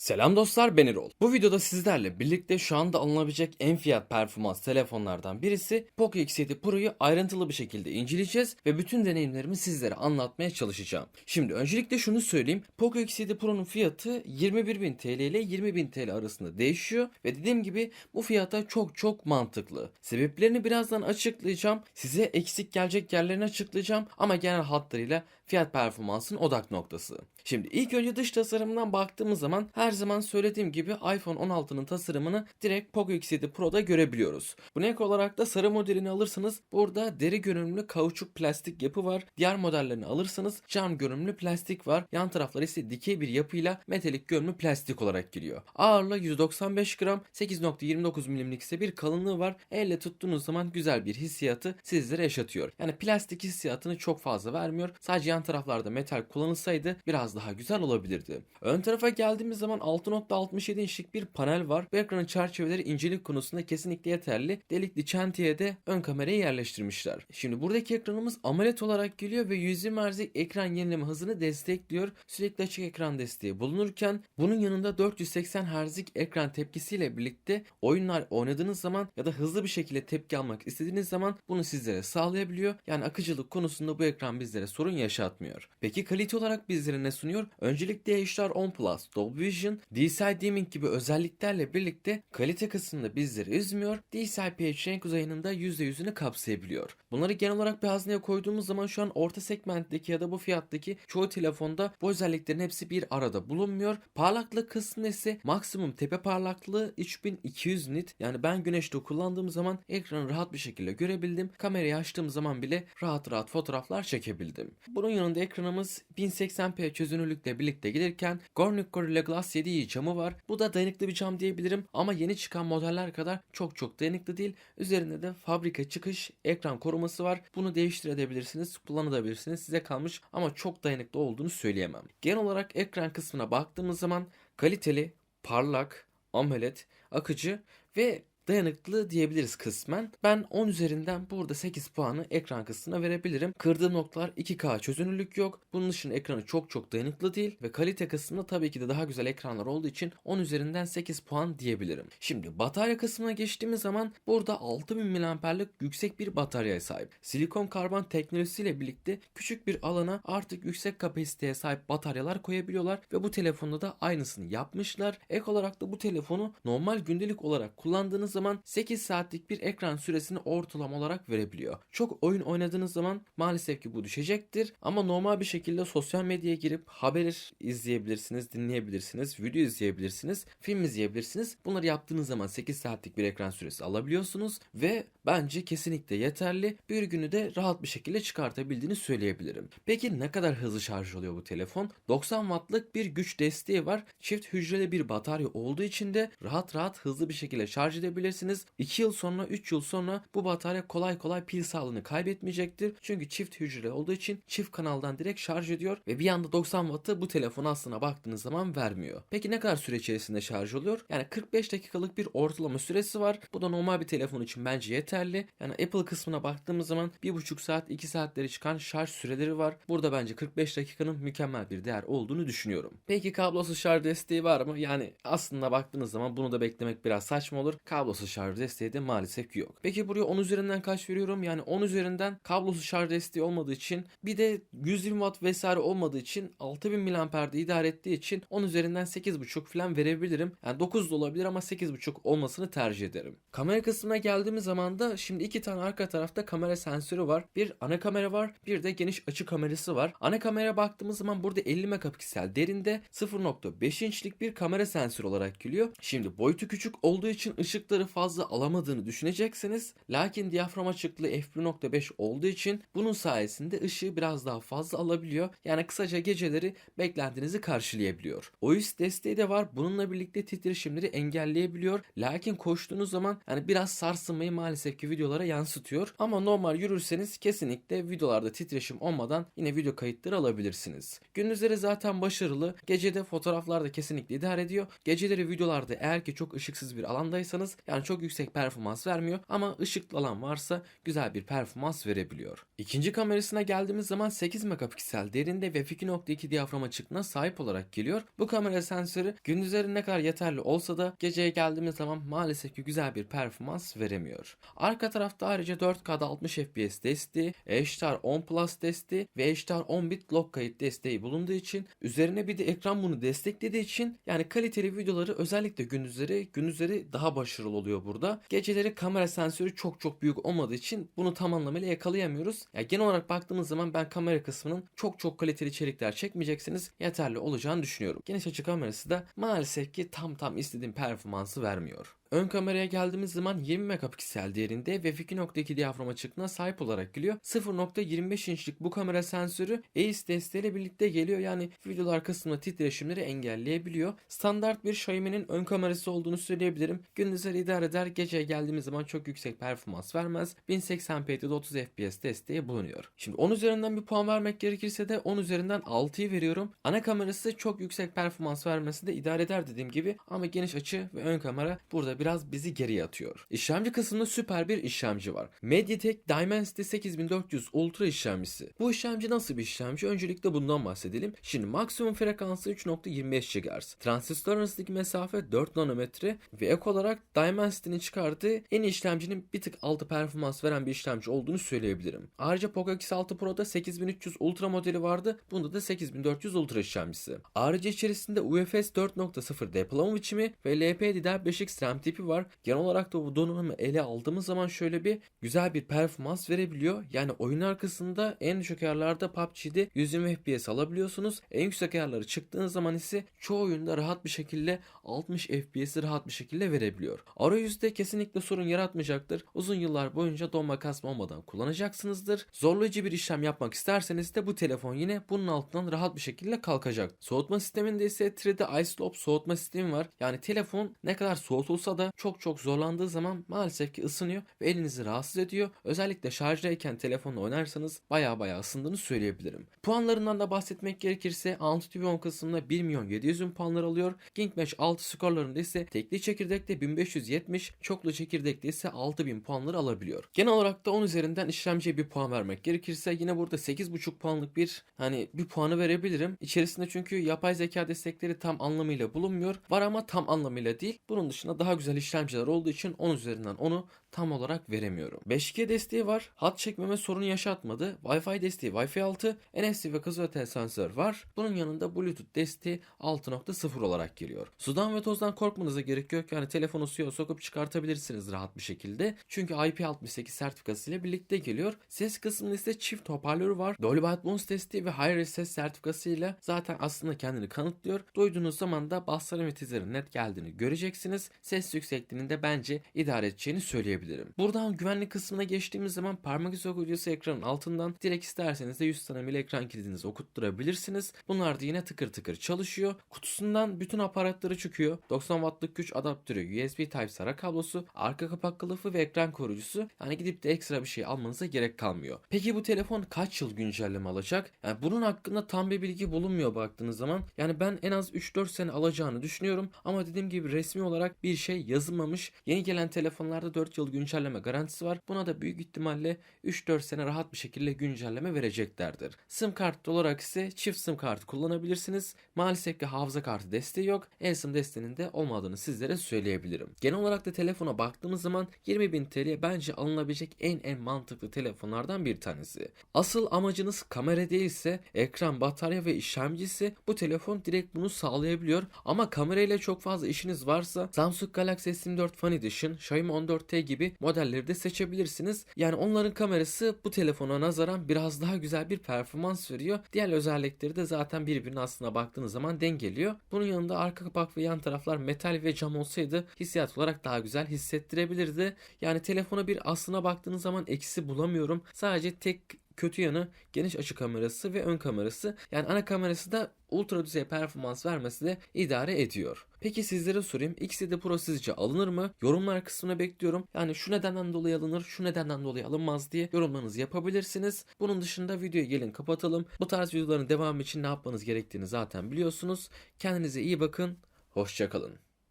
Selam dostlar ben Erol. Bu videoda sizlerle birlikte şu anda alınabilecek en fiyat performans telefonlardan birisi Poco X7 Pro'yu ayrıntılı bir şekilde inceleyeceğiz ve bütün deneyimlerimi sizlere anlatmaya çalışacağım. Şimdi öncelikle şunu söyleyeyim. Poco X7 Pro'nun fiyatı 21.000 TL ile 20.000 TL arasında değişiyor ve dediğim gibi bu fiyata çok çok mantıklı. Sebeplerini birazdan açıklayacağım. Size eksik gelecek yerlerini açıklayacağım ama genel hatlarıyla fiyat performansın odak noktası. Şimdi ilk önce dış tasarımından baktığımız zaman her zaman söylediğim gibi iPhone 16'nın tasarımını direkt Poco X7 Pro'da görebiliyoruz. Bu ek olarak da sarı modelini alırsanız burada deri görünümlü kauçuk plastik yapı var. Diğer modellerini alırsanız cam görünümlü plastik var. Yan taraflar ise dikey bir yapıyla metalik görünümlü plastik olarak giriyor. Ağırlığı 195 gram, 8.29 milimlik ise bir kalınlığı var. Elle tuttuğunuz zaman güzel bir hissiyatı sizlere yaşatıyor. Yani plastik hissiyatını çok fazla vermiyor. Sadece yan taraflarda metal kullanılsaydı biraz daha güzel olabilirdi. Ön tarafa geldiğimiz zaman 6.67 inçlik bir panel var. Bu ekranın çerçeveleri incelik konusunda kesinlikle yeterli. Delikli çentiye de ön kamerayı yerleştirmişler. Şimdi buradaki ekranımız AMOLED olarak geliyor ve 120 Hz'lik ekran yenileme hızını destekliyor. Sürekli açık ekran desteği bulunurken bunun yanında 480 Hz'lik ekran tepkisiyle birlikte oyunlar oynadığınız zaman ya da hızlı bir şekilde tepki almak istediğiniz zaman bunu sizlere sağlayabiliyor. Yani akıcılık konusunda bu ekran bizlere sorun yaşatmıyor. Peki kalite olarak bizlere ne sunuyor? Öncelikle HDR10 Plus, Dolby Vision, DCI Dimming gibi özelliklerle birlikte kalite kısmında bizleri üzmüyor. DCI-P3 renk uzayının %100'ünü kapsayabiliyor. Bunları genel olarak bir hazneye koyduğumuz zaman şu an orta segmentteki ya da bu fiyattaki çoğu telefonda bu özelliklerin hepsi bir arada bulunmuyor. Parlaklık kısmında ise maksimum tepe parlaklığı 3200 nit. Yani ben güneşte kullandığım zaman ekranı rahat bir şekilde görebildim. Kamerayı açtığım zaman bile rahat rahat fotoğraflar çekebildim. Bunun yanında ekranımız 1080p çözünürlükle birlikte gelirken Gorilla Gorilla Glass 7i camı var. Bu da dayanıklı bir cam diyebilirim ama yeni çıkan modeller kadar çok çok dayanıklı değil. Üzerinde de fabrika çıkış ekran koruması var. Bunu değiştirebilirsiniz, kullanabilirsiniz. Size kalmış ama çok dayanıklı olduğunu söyleyemem. Genel olarak ekran kısmına baktığımız zaman kaliteli, parlak, AMOLED, akıcı ve dayanıklı diyebiliriz kısmen. Ben 10 üzerinden burada 8 puanı ekran kısmına verebilirim. Kırdığım noktalar 2K çözünürlük yok. Bunun dışında ekranı çok çok dayanıklı değil ve kalite kısmında tabii ki de daha güzel ekranlar olduğu için 10 üzerinden 8 puan diyebilirim. Şimdi batarya kısmına geçtiğimiz zaman burada 6000 mAh'lik yüksek bir bataryaya sahip. Silikon karbon teknolojisiyle birlikte küçük bir alana artık yüksek kapasiteye sahip bataryalar koyabiliyorlar ve bu telefonda da aynısını yapmışlar. Ek olarak da bu telefonu normal gündelik olarak kullandığınız zaman 8 saatlik bir ekran süresini ortalama olarak verebiliyor. Çok oyun oynadığınız zaman maalesef ki bu düşecektir ama normal bir şekilde sosyal medyaya girip haber izleyebilirsiniz, dinleyebilirsiniz, video izleyebilirsiniz, film izleyebilirsiniz. Bunları yaptığınız zaman 8 saatlik bir ekran süresi alabiliyorsunuz ve bence kesinlikle yeterli. Bir günü de rahat bir şekilde çıkartabildiğini söyleyebilirim. Peki ne kadar hızlı şarj oluyor bu telefon? 90 wattlık bir güç desteği var. Çift hücreli bir batarya olduğu için de rahat rahat hızlı bir şekilde şarj edebilirsiniz. 2 yıl sonra 3 yıl sonra bu batarya kolay kolay pil sağlığını kaybetmeyecektir. Çünkü çift hücreli olduğu için çift kanaldan direkt şarj ediyor ve bir anda 90 wattı bu telefon aslına baktığınız zaman vermiyor. Peki ne kadar süre içerisinde şarj oluyor? Yani 45 dakikalık bir ortalama süresi var. Bu da normal bir telefon için bence yeterli. Yani Apple kısmına baktığımız zaman 1,5 saat 2 saatleri çıkan şarj süreleri var. Burada bence 45 dakikanın mükemmel bir değer olduğunu düşünüyorum. Peki kablosuz şarj desteği var mı? Yani aslında baktığınız zaman bunu da beklemek biraz saçma olur. Kablosuz şarj desteği de maalesef yok. Peki buraya 10 üzerinden kaç veriyorum? Yani 10 üzerinden kablosuz şarj desteği olmadığı için bir de 120 watt vesaire olmadığı için 6000 mAh'de idare ettiği için 10 üzerinden 8.5 falan verebilirim. Yani 9 da olabilir ama 8.5 olmasını tercih ederim. Kamera kısmına geldiğimiz zaman da şimdi iki tane arka tarafta kamera sensörü var. Bir ana kamera var, bir de geniş açı kamerası var. Ana kameraya baktığımız zaman burada 50 megapiksel derinde 0.5 inçlik bir kamera sensörü olarak geliyor. Şimdi boyutu küçük olduğu için ışıkları fazla alamadığını düşüneceksiniz. Lakin diyafram açıklığı f1.5 olduğu için bunun sayesinde ışığı biraz daha fazla alabiliyor. Yani kısaca geceleri beklentinizi karşılayabiliyor. OIS desteği de var. Bununla birlikte titreşimleri engelleyebiliyor. Lakin koştuğunuz zaman yani biraz sarsılmayı maalesef ki videolara yansıtıyor. Ama normal yürürseniz kesinlikle videolarda titreşim olmadan yine video kayıtları alabilirsiniz. Gündüzleri zaten başarılı. Gecede fotoğraflarda kesinlikle idare ediyor. Geceleri videolarda eğer ki çok ışıksız bir alandaysanız Yani çok yüksek performans vermiyor ama ışıklı alan varsa güzel bir performans verebiliyor. İkinci kamerasına geldiğimiz zaman 8 megapiksel derinde ve 2.2 diyafram açıklığına sahip olarak geliyor. Bu kamera sensörü gündüzleri ne kadar yeterli olsa da geceye geldiğimiz zaman maalesef ki güzel bir performans veremiyor. Arka tarafta ayrıca 4K'da 60 FPS desteği, HDR 10 Plus desteği ve HDR 10 bit log kayıt desteği bulunduğu için üzerine bir de ekran bunu desteklediği için yani kaliteli videoları özellikle gündüzleri gündüzleri daha başarılı oluyor burada. Geceleri kamera sensörü çok çok büyük olmadığı için bunu tam anlamıyla yakalayamıyoruz. Ya genel olarak baktığımız zaman ben kamera kısmının çok çok kaliteli içerikler çekmeyeceksiniz yeterli olacağını düşünüyorum. Geniş açı kamerası da maalesef ki tam tam istediğim performansı vermiyor. Ön kameraya geldiğimiz zaman 20 megapiksel değerinde ve 2.2 diyafram açıklığına sahip olarak geliyor. 0.25 inçlik bu kamera sensörü ACE desteğiyle birlikte geliyor. Yani videolar kısmında titreşimleri engelleyebiliyor. Standart bir Xiaomi'nin ön kamerası olduğunu söyleyebilirim. Gündüzleri idare eder, geceye geldiğimiz zaman çok yüksek performans vermez. 1080p'de 30 FPS desteği bulunuyor. Şimdi 10 üzerinden bir puan vermek gerekirse de 10 üzerinden 6'yı veriyorum. Ana kamerası çok yüksek performans vermesi de idare eder dediğim gibi ama geniş açı ve ön kamera burada biraz bizi geriye atıyor. İşlemci kısmında süper bir işlemci var. MediaTek Dimensity 8400 Ultra işlemcisi. Bu işlemci nasıl bir işlemci? Öncelikle bundan bahsedelim. Şimdi maksimum frekansı 3.25 GHz. Transistör arasındaki mesafe 4 nanometre ve ek olarak Dimensity'nin çıkardığı en işlemcinin bir tık altı performans veren bir işlemci olduğunu söyleyebilirim. Ayrıca Poco X6 Pro'da 8300 Ultra modeli vardı. Bunda da 8400 Ultra işlemcisi. Ayrıca içerisinde UFS 4.0 depolama biçimi ve LPDDR5X RAM tipi var. Genel olarak da bu donanımı ele aldığımız zaman şöyle bir güzel bir performans verebiliyor. Yani oyun arkasında en düşük ayarlarda PUBG'de 120 FPS alabiliyorsunuz. En yüksek ayarları çıktığınız zaman ise çoğu oyunda rahat bir şekilde 60 FPS'i rahat bir şekilde verebiliyor. Arayüzde kesinlikle sorun yaratmayacaktır. Uzun yıllar boyunca donma kasma olmadan kullanacaksınızdır. Zorlayıcı bir işlem yapmak isterseniz de bu telefon yine bunun altından rahat bir şekilde kalkacak. Soğutma sisteminde ise 3D iSlope soğutma sistemi var. Yani telefon ne kadar soğutulsa da çok çok zorlandığı zaman maalesef ki ısınıyor ve elinizi rahatsız ediyor. Özellikle şarjdayken telefonla oynarsanız baya baya ısındığını söyleyebilirim. Puanlarından da bahsetmek gerekirse Antutu 10 kısmında 1 milyon 700 bin puanlar alıyor. Kingmash 6 skorlarında ise tekli çekirdekte 1570, çoklu çekirdekte ise 6000 puanları alabiliyor. Genel olarak da 10 üzerinden işlemciye bir puan vermek gerekirse yine burada 8.5 puanlık bir hani bir puanı verebilirim. İçerisinde çünkü yapay zeka destekleri tam anlamıyla bulunmuyor. Var ama tam anlamıyla değil. Bunun dışında daha güzel işlemciler olduğu için 10 üzerinden onu tam olarak veremiyorum. 5G desteği var. Hat çekmeme sorunu yaşatmadı. Wi-Fi desteği Wi-Fi 6, NFC ve kızılöteli sensör var. Bunun yanında Bluetooth desteği 6.0 olarak geliyor. Sudan ve tozdan korkmanıza gerek yok. Yani telefonu suya sokup çıkartabilirsiniz rahat bir şekilde. Çünkü IP68 sertifikası ile birlikte geliyor. Ses kısmında ise çift hoparlörü var. Dolby Atmos desteği ve Hi-Res ses sertifikası ile zaten aslında kendini kanıtlıyor. Duyduğunuz zaman da bassların ve tizlerin net geldiğini göreceksiniz. Ses yüksekliğinde bence idare edeceğini söyleyebilirim. Buradan güvenlik kısmına geçtiğimiz zaman parmak izi okuyucusu ekranın altından direkt isterseniz de 100 tanemiyle ekran kilidinizi okutturabilirsiniz. Bunlar da yine tıkır tıkır çalışıyor. Kutusundan bütün aparatları çıkıyor. 90 wattlık güç adaptörü, USB Type-C kablosu, arka kapak kılıfı ve ekran koruyucusu. Yani gidip de ekstra bir şey almanıza gerek kalmıyor. Peki bu telefon kaç yıl güncelleme alacak? Yani bunun hakkında tam bir bilgi bulunmuyor baktığınız zaman. Yani ben en az 3-4 sene alacağını düşünüyorum. Ama dediğim gibi resmi olarak bir şey yazılmamış. Yeni gelen telefonlarda 4 yıl güncelleme garantisi var. Buna da büyük ihtimalle 3-4 sene rahat bir şekilde güncelleme vereceklerdir. SIM kart olarak ise çift SIM kartı kullanabilirsiniz. Maalesef ki hafıza kartı desteği yok. eSIM desteğinin de olmadığını sizlere söyleyebilirim. Genel olarak da telefona baktığımız zaman 20.000 TL bence alınabilecek en en mantıklı telefonlardan bir tanesi. Asıl amacınız kamera değilse ekran, batarya ve işlemcisi bu telefon direkt bunu sağlayabiliyor. Ama kamerayla çok fazla işiniz varsa Samsung Galaxy S24 Fan Edition, Xiaomi 14T gibi modelleri de seçebilirsiniz. Yani onların kamerası bu telefona nazaran biraz daha güzel bir performans veriyor. Diğer özellikleri de zaten birbirine aslına baktığınız zaman dengeliyor. Bunun yanında arka kapak ve yan taraflar metal ve cam olsaydı hissiyat olarak daha güzel hissettirebilirdi. Yani telefona bir aslına baktığınız zaman eksi bulamıyorum. Sadece tek kötü yanı geniş açı kamerası ve ön kamerası. Yani ana kamerası da ultra düzey performans vermesi de idare ediyor. Peki sizlere sorayım X7 Pro sizce alınır mı? Yorumlar kısmına bekliyorum. Yani şu nedenden dolayı alınır, şu nedenden dolayı alınmaz diye yorumlarınızı yapabilirsiniz. Bunun dışında videoyu gelin kapatalım. Bu tarz videoların devamı için ne yapmanız gerektiğini zaten biliyorsunuz. Kendinize iyi bakın. Hoşçakalın.